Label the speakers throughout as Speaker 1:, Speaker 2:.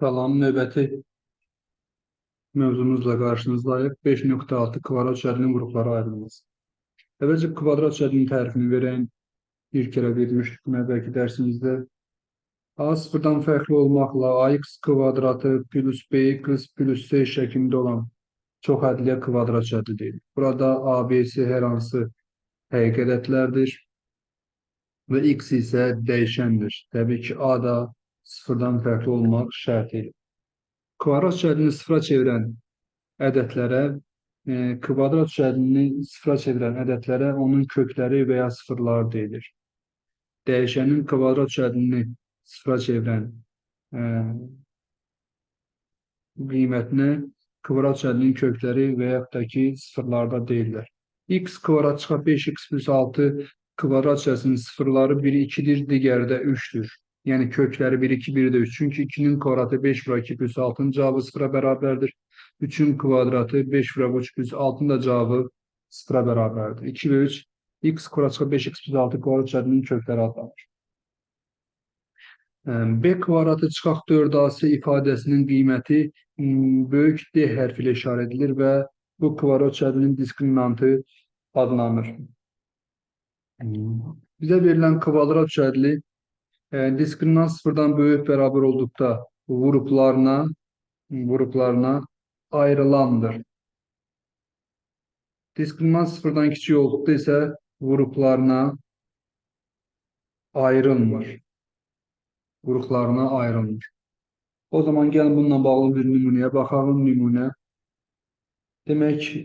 Speaker 1: Salam, növbəti mövzumuzla qarşınızdayıq. 5.6 kvadrat şəklinin qruplara ayrılması. Əvvəlcə kvadrat şəklinin tərifini verən bir kərə vermişdik mən bəlkə dərsimizdə. A sıfırdan fərqli olmaqla ax kvadratı plus bx plus c şəklində olan çoxhədliyə kvadrat şəkli deyilir. Burada ABC hər hansı həqiqi ədədlərdir və x isə dəyişəndir. Təbii ki, A da sıfırdan fərqli olmaq şərti ilə. Kvadrat şəklini sıfıra çevirən ədədlərə, e, kvadrat şəklini sıfıra çevirən ədədlərə onun kökləri və ya sıfırlar deyilir. Dəyişənin kvadrat şəklini sıfıra çevirən e, qiymətinə kvadrat şəklinin kökləri və yaxud da ki, sıfırlarda deyirlər. x kvadrat çıxar 5x plus 6 kvadrat şəklinin sıfırları biri 2-dir, digəri də 3-dür. Yəni kökləri 1, 2, 1 də 3. Çünki 2-nin kvadratı 5 vura 2 plus 6-nın cavabı 0-a bərabərdir. 3-ün kvadratı 5 vura 3 plus 6-nın da cavabı 0-a bərabərdir. 2 və 3 x kvadrat çıxır 5x plus 6 kvadrat şəklinin kökləri adlanır. B kvadratı çıxaq 4AC ifadəsinin qiyməti böyük D hərfi ilə işarə edilir və bu kvadrat şəklinin diskriminantı adlanır. Bizə verilən kvadrat şəkli e, diskriminant sıfırdan böyük beraber oldukta gruplarına gruplarına ayrılandır. Diskriminant sıfırdan küçük oldukta ise gruplarına ayrılmır. Gruplarına ayrılmır. O zaman gelin bununla bağlı bir nümuneye bakalım nümune. Demek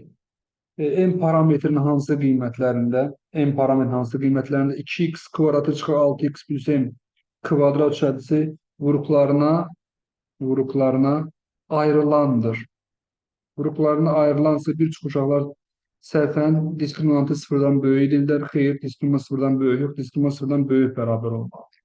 Speaker 1: e, en parametrenin hansı qiymətlərində, en parametrenin hansı qiymətlərində 2x kvadratı çıxır 6x plus m kvadrat şəklisi qruplarına qruplarına ayrılandır. Qruplarına ayrılansa bir çox uşaqlar səhvən diskriminantı sıfırdan böyük edirlər. Xeyr, diskriminant sıfırdan böyük yox, diskriminant sıfırdan böyük bərabər olmalıdır.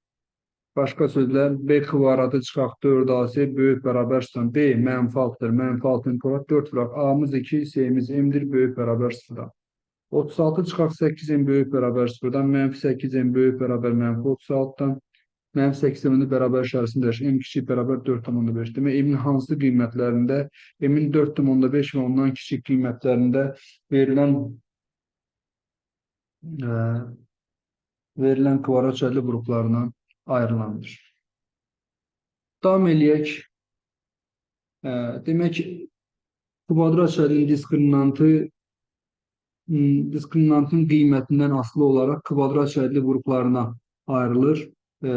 Speaker 1: Başqa sözlə B kvadratı çıxaq 4AC böyük bərabər sıfırdan. B mənfi 6-dır. Mənfi 6-ın kvadrat 4 vuraq. A-mız 2, C-miz M-dir. Böyük bərabər sıfırdan. 36 çıxaq 8-in böyük bərabər sıfırdan. Mənfi 8-in böyük bərabər mənfi 36-dan. Mənim 80-də bərabər işarəsini dəyişir. M kiçik bərabər 4,5. Demək, M-in hansı qiymətlərində, M-in 4,5 və ondan kiçik qiymətlərində verilən ə, verilən kvadrat şəkli qruplarına ayrılandır. Davam eləyək. Ə, demək, kvadrat şəklinin diskriminantı diskriminantın qiymətindən asılı olaraq kvadrat şəkli qruplarına ayrılır. E,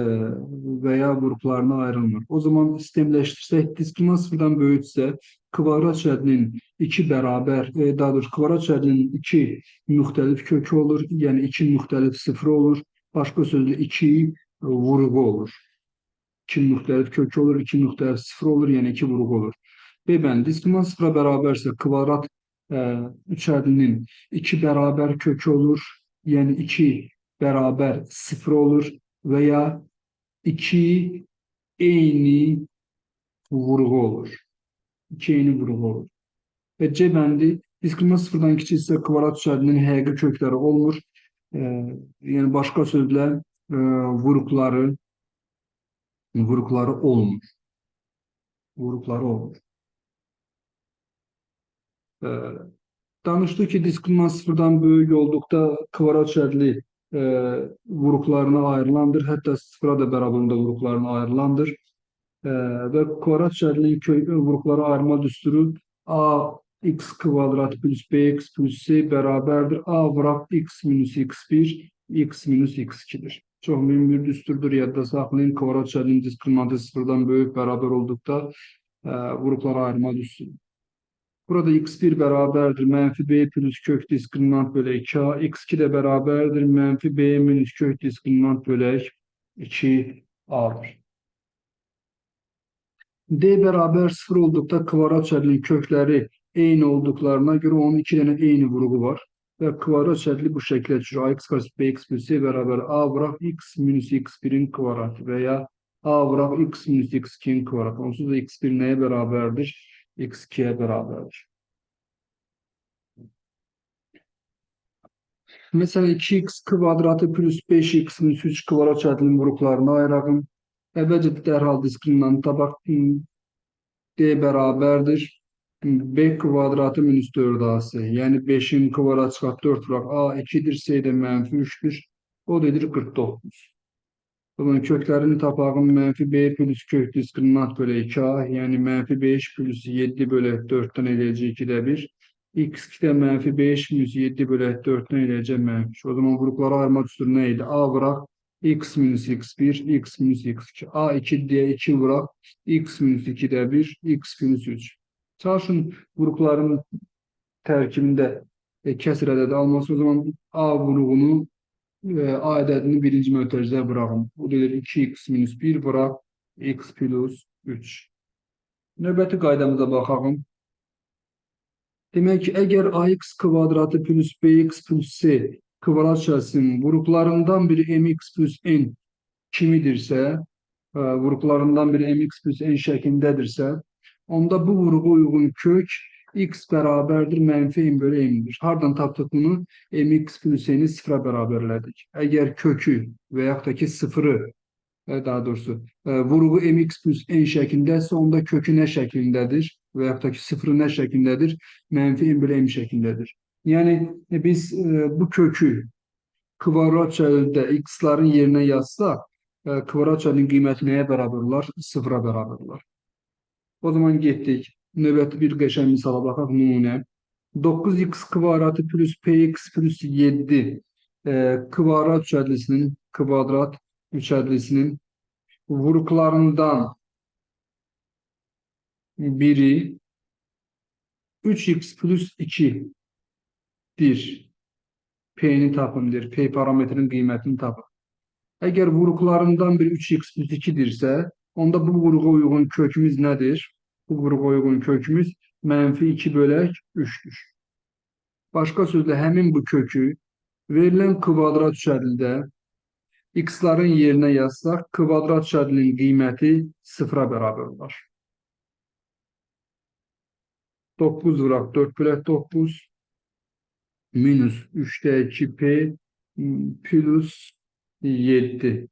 Speaker 1: veya gruplarına ayrılmır. O zaman sistemleştirsek diskriminant sıfırdan böyükse kvadrat şəklinin iki beraber, e, daha doğrusu kvadrat şəklinin iki müxtəlif kökü olur. Yani iki müxtəlif sıfırı olur. Başka sözlə iki vurgu olur. İki müxtəlif kökü olur, iki müxtəlif sıfır olur, yani iki vurgu olur. Ve ben diskriminant sıfıra bərabərsə kvadrat e, üçərlinin iki beraber kökü olur. Yani iki beraber sıfır olur veya iki eyni vurgu olur. İki eyni vurgu olur. Ve C bendi diskriminant sıfırdan kiçiksə kvadrat düzəltinin həqiqi kökləri olmur. E, yəni başqa sözlə e, vurukları vurukları olmur. Vurukları olmur. E, danışdı ki diskriminant sıfırdan böyük olduqda kvadrat şəkli e, vuruklarına ayrılandır. Hatta sıfıra da bərabərində vuruklarına ayrılandır. E, və kvadrat şəklinin vuruklara ayrılma düsturu a x kvadrat plus bx plus c bərabərdir. a vuraq x minus x1 x minus x2'dir. Çox mühüm bir düsturdur. Yadda saxlayın. Kvadrat şəklinin diskriminantı sıfırdan böyük bərabər olduqda e, vuruklara ayrılma düsturu. Burada x1 beraberdir. Menfi b plus kök diskriminant bölü 2a. x2 de beraberdir. Menfi b minus kök diskriminant bölü 2a'dır. D beraber 0 oldukta kvadrat şeklinin kökleri eyni olduklarına göre onun iki tane eyni grubu var. Ve kvadrat şekli bu şekilde düşür. ax karşı bx plus c beraber a bırak x minus x1'in kvadratı veya a bırak x minus x2'in kvadratı. Onsuz da x1 neye beraberdir? X2'ye beraberdir. Mesela 2x kvadratı plus 5x minus 3 kvadrat şəklinin qruplarına ayıraqım. Əvvəlcə dərhal diskriminanta bax, D beraberdir. B kvadratı minus 4AC. Yani 5'in kvadratı çıkart 4 bırak. A 2'dir. C de menfi 3'tür. O da edir 49. O zaman köklerini tapağım menfi b plus kök diskriminant bölü 2a yani menfi 5 plus 7 bölü 4'ten eleyeceği 2'de 1. x 2'de menfi 5 minus 7 bölü 4'ten eleyeceği menfi. üç. O zaman grupları ayırmak üstü neydi? a bırak x minus x1, x minus x2. a 2 diye 2 bırak x minus 2'de 1, x minus 3. Çalışın grupların terkibinde e, kesir ədədi alması o zaman a grubunu e, A ədədini birinci mötərizəyə bırakın. Bu deyir 2x minus 1 bırak x plus 3. Növbəti qaydamıza baxalım. Demək ki, əgər ax kvadratı plus bx plus c kvadrat şəklinin vuruklarından biri mx plus n kimidirsə, e, vuruklarından biri mx plus n şəklindədirsə, onda bu vuruğa uyğun kök x bərabərdir mənfi m bölü m'dir. Hardan tapdıq bunu? mx plus n'i sıfıra bərabərlədik. Əgər kökü və yaxud da ki sıfırı e, daha doğrusu e, vurgu mx plus n şəklindəsə onda kökü nə şəklindədir və yaxud da ki sıfırı nə şəklindədir? Mənfi m bölü m şəklindədir. Yəni e, biz bu kökü kvadrat şəklində x-ların yerinə yazsaq, kvadrat şəklinin qiyməti nəyə bərabər olar? Sıfıra bərabər olar. O zaman getdik. Növbəti bir qəşəng misala baxaq. Nümunə. 9x kvadratı plus px plus 7 e, kvadrat üçədlisinin kvadrat üçədlisinin vuruklarından biri 3x plus 2 dir. P'ni tapındır. P parametrenin qiymətini tapın. Əgər vuruklarından biri 3x plus 2-dirsə, onda bu vuruğa uyğun kökümüz nədir? Bu vuruğa uyğun kökümüz mənfi 2 bölək 3'dür. Başqa sözlə həmin bu kökü verilən kvadrat şəklində x-ların yerinə yazsaq, kvadrat şəklinin qiyməti sıfıra bərabər olar. 9 vuraq 4 bölək 9 minus 3'də 2p plus 7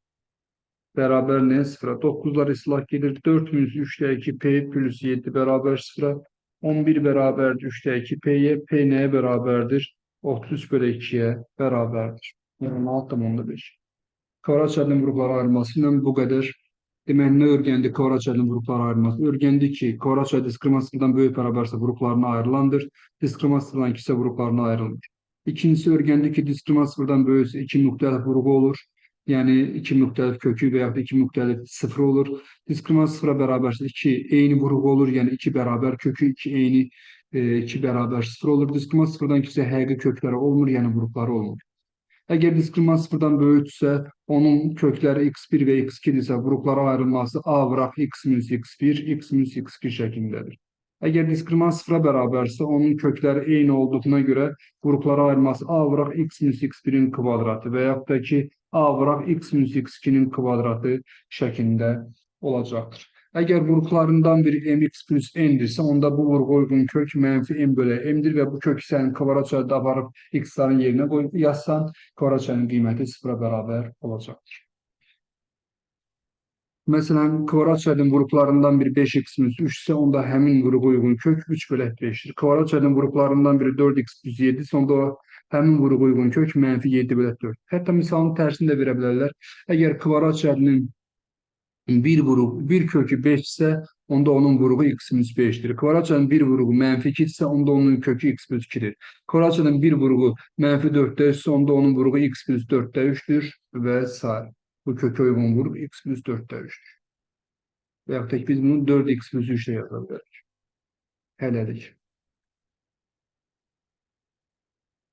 Speaker 1: beraber ne? Sıfıra. 9'lar ıslah gelir. 4 minus 3'te 2p plus 7 beraber sıfıra. 11 beraber 3'te 2p'ye. P neye beraberdir? 33 bölü 2'ye beraberdir. Yani 6 onda 5. Kavraçalın gruplara ayrılmasıyla bu kadar. Demək, nə öyrəndik Kavraçalın gruplara ayrılması? Öyrəndik ki, Kavraçal diskriminasiyadan böyük bərabərsə gruplarına ayrılandır. Diskriminasiyadan kiçik gruplarına ayrılır. İkincisi öyrəndik ki, diskriminasiyadan böyüksə iki müxtəlif vurğu olur. Yani iki müxtəlif kökü və yaxud iki müxtəlif sıfır olur. Diskriminant sıfıra bərabərsə iki eyni vurğu olur. Yəni iki bərabər kökü, iki eyni e, iki bərabər sıfır olur. Diskriminant sıfırdan kiçiksə həqiqi kökləri olmur, yəni vurğuları olmur. Əgər diskriminant sıfırdan böyüksə, onun kökləri x1 və x2-dirsə, vurğulara ayrılması a vıraq x minus x1, x minus x2 şəklindədir. Əgər diskriminant sıfıra bərabərsə, onun kökləri eyni olduğuna görə vurğulara ayrılması a vıraq x minus x1-in kvadratı və yaxud da ki, a vıraq x minus x2-nin kvadratı şəklində olacaqdır. Əgər vurğularından biri mx plus n-dirsə, onda bu vurğu uyğun kök mənfi m bölü m-dir və bu kök sənin kvadrat çayda aparıb x-ların yerinə qoy, yazsan, kvadrat çayının qiyməti sıfıra bərabər olacaqdır. Məsələn, kvadrat çayının vurğularından biri 5x minus 3 isə onda həmin vurğu uyğun kök 3 bölü 5-dir. Kvadrat çayının vurğularından biri 4x plus 7 isə onda həmin vurğu uyğun kök mənfi 7 bölü 4. Hətta misalın tərsini də verə bilərlər. Əgər kvadrat çayının bir vuruq, bir kökü 5 ise onda onun vuruğu x minus 5'dir. Kvadratçanın bir mənfi 2 ise onda onun kökü x plus 2'dir. Kvadratçanın bir mənfi 4'te ise onda onun vuruğu x plus 4'te 3'tür ve sair. Bu köke uygun vuruq x plus 4'te 3'tür. Veyahut da biz bunu 4x plus 3 ile yazabiliriz. Hələlik.